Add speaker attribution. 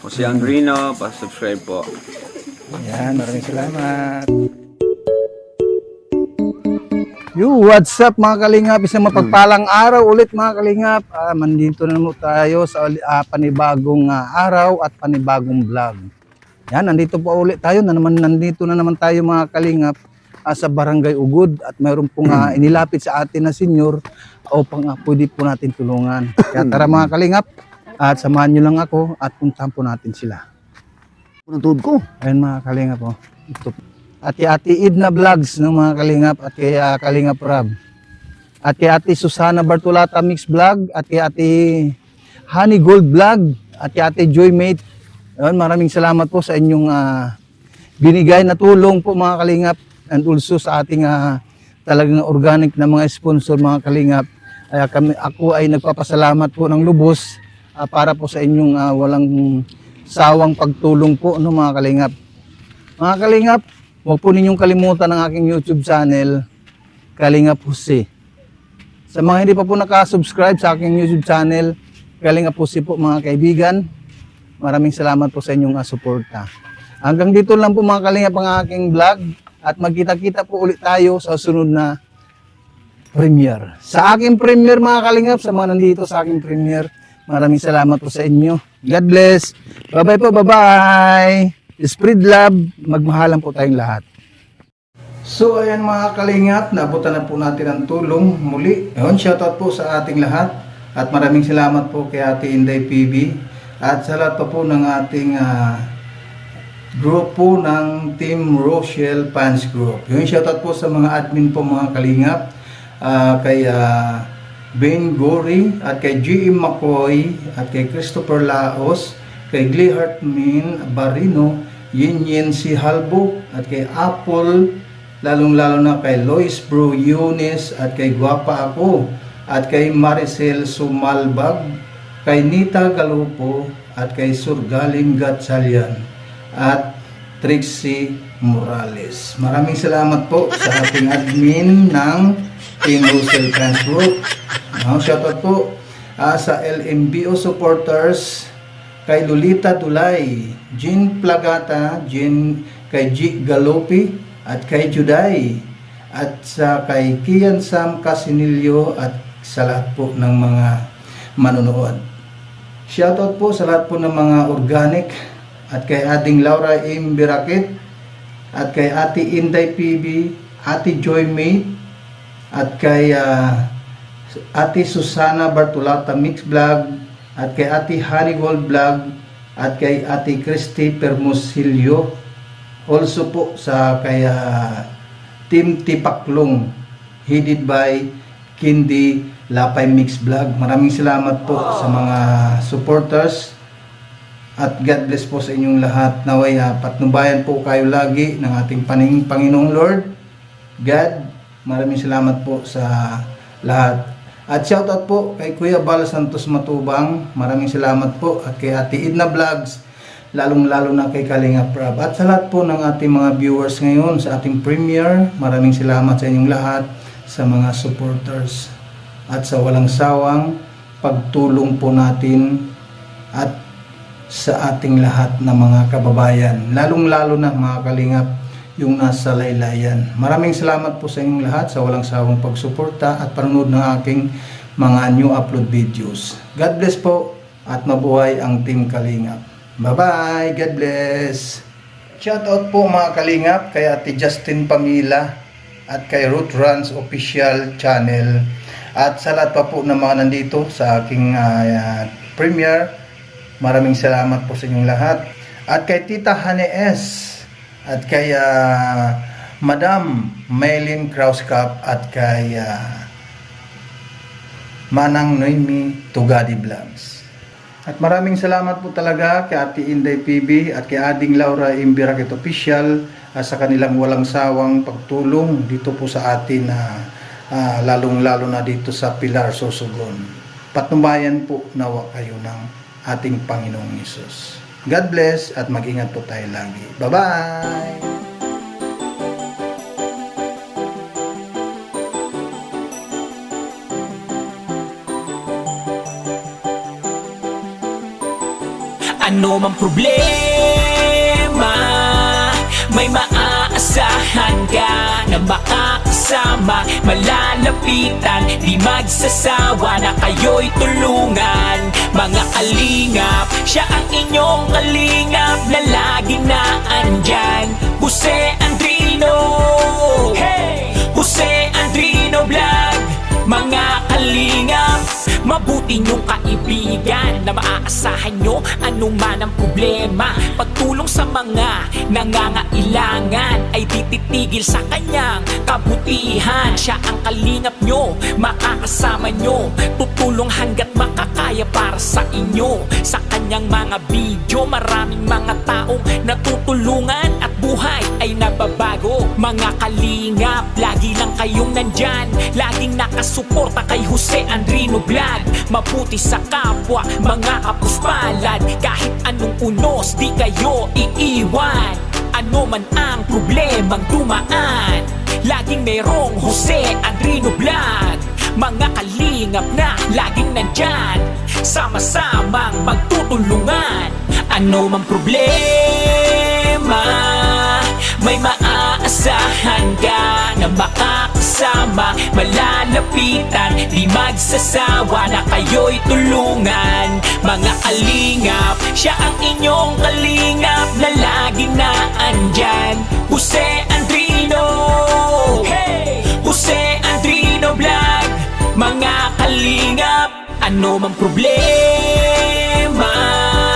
Speaker 1: Po si Andrino, pa-subscribe po.
Speaker 2: Yan, maraming salamat. Yo, what's up mga kalingap? Isang mapagpalang araw ulit mga kalingap. Ah, mandito na naman tayo sa ah, panibagong ah, araw at panibagong vlog. Yan, nandito po ulit tayo. Na naman, nandito na naman tayo mga kalingap ah, sa Barangay Ugod at mayroon pong ah, inilapit sa atin na senyor upang uh, pwede po natin tulungan. Kaya tara mga kalingap at samahan nyo lang ako at puntahan po natin sila.
Speaker 3: Unang tuhod ko.
Speaker 2: Ayun mga kalingap po. Ito. At kay Ate Idna Vlogs ng mga kalingap at kay ah, Kalingap Rab. At kay Ate Susana Bartolata Mix Vlog at kay Ate Honey Gold Vlog at kay Ate Joy Mate. Ayun, maraming salamat po sa inyong ah, binigay na tulong po mga kalingap and also sa ating ah, talagang organic na mga sponsor mga kalingap. Ay, kami, ako ay nagpapasalamat po ng lubos ah, para po sa inyong ah, walang sawang pagtulong po no mga kalingap. Mga kalingap, huwag po ninyong kalimutan ang aking YouTube channel, Kalingap Jose. Sa mga hindi pa po nakasubscribe sa aking YouTube channel, Kalingap Jose po mga kaibigan, maraming salamat po sa inyong ah, suporta. Hanggang dito lang po mga kalingap ang aking vlog at magkita-kita po ulit tayo sa sunod na premiere. Sa aking premiere mga kalingap, sa mga nandito sa aking premiere, maraming salamat po sa inyo. God bless. Bye-bye po, bye-bye. Spread love, magmahalan po tayong lahat. So ayan mga kalingap, nabutan na po natin ang tulong muli. Ayun, shoutout po sa ating lahat at maraming salamat po kay Ate Inday PB at sa lahat pa po ng ating ah, grupo ng Team Rochelle Fans Group. Yung shoutout po sa mga admin po mga kalingap, ah, kay ah, Ben Gory at kay G.M. McCoy at kay Christopher Laos, kay Glihart Min Barino, Yin Yin si Halbo at kay Apple, lalong lalo na kay Lois Bro Yunis at kay Guapa Ako at kay Maricel Sumalbag, kay Nita Galupo at kay Surgaling Gatsalyan at Trixie Morales. Maraming salamat po sa ating admin ng Team Russell Fans Group. Uh, shoutout po ah, sa LMBO supporters kay Lolita Dulay, Jean Plagata, Jean kay G. Galopi at kay Juday at sa kay Kian Sam Casinilio at sa lahat po ng mga manonood. Shoutout po sa lahat po ng mga organic at kay ating Laura M. Birakit at kay Ate Inday PB, Ate Joy May at kay ah, Ate Susana Bartolata Mix Vlog at kay Ate Honey Gold Vlog at kay Ate Christy Permosilio also po sa kay ah, Team Tipaklong headed by Kindi Lapay Mix Vlog. Maraming salamat po sa mga supporters at God bless po sa inyong lahat. Naway uh, patnubayan po kayo lagi ng ating paning Panginoong Lord. God, maraming salamat po sa lahat. At shoutout po kay Kuya Bal Santos Matubang. Maraming salamat po. At kay Ate Idna Vlogs. Lalong-lalo na kay Kalinga Prab. At sa lahat po ng ating mga viewers ngayon sa ating premiere. Maraming salamat sa inyong lahat sa mga supporters. At sa walang sawang pagtulong po natin at sa ating lahat na mga kababayan. Lalong-lalo na mga kalingap yung nasa laylayan. Maraming salamat po sa inyong lahat sa walang sawang pagsuporta at panonood ng aking mga new upload videos. God bless po at mabuhay ang Team Kalingap. Bye-bye! God bless! Shoutout po mga Kalingap kay Ate Justin Pamila at kay Ruth Runs Official Channel at sa lahat pa po ng mga nandito sa aking ah, premiere Maraming salamat po sa inyong lahat. At kay Tita Hane. At kay ah, Madam Maylin Krauskap at kay ah, Manang Noemi Tugadi Vlogs. At maraming salamat po talaga kay Ate Inday PB at kay Ading Laura Imbirakit Official ah, sa kanilang walang sawang pagtulong dito po sa atin na lalong-lalo na dito sa Pilar Sosogon. Patnubayan po nawa kayo ng ating Panginoong Yesus. God bless at mag-ingat po tayo lagi. Bye-bye!
Speaker 4: Ano mang problema May maaasahan ka Na makakasama Malalapitan Di magsasawa na kayo'y tulungan Mga kalingap Siya ang inyong kalingap Na lagi na andyan Jose Andrino Hey! Jose Andrino Vlog Mga kalingap Mabuti niyong kaibigan Na maaasahan nyo. Anuman ang problema Pagtulong sa mga nangangailangan Ay di titigil sa kanyang kabutihan. Siya ang kalingap nyo, makakasama nyo. Tutulong hanggat makakaya para sa inyo. Sa kanyang mga video Maraming mga taong natutulungan ay nababago. Mga kalingap, lagi lang kayong nandyan. Laging nakasuporta kay Jose Andrino Vlog. Mabuti sa kapwa, mga kapuspalad. Kahit anong unos, di kayo iiwan. Ano man ang problemang dumaan Laging merong Jose Andrino Vlog. Mga kalingap na laging nandyan Sama-samang magtutulungan. Ano mang problema May maaasahan ka Na makakasama Malalapitan Di magsasawa na kayo'y tulungan. Mga kalingap Siya ang inyong kalingap Na laging na andyan. Jose Andrino! Hey! Jose Andrino Vlog! Mga kalingap Ano mang problema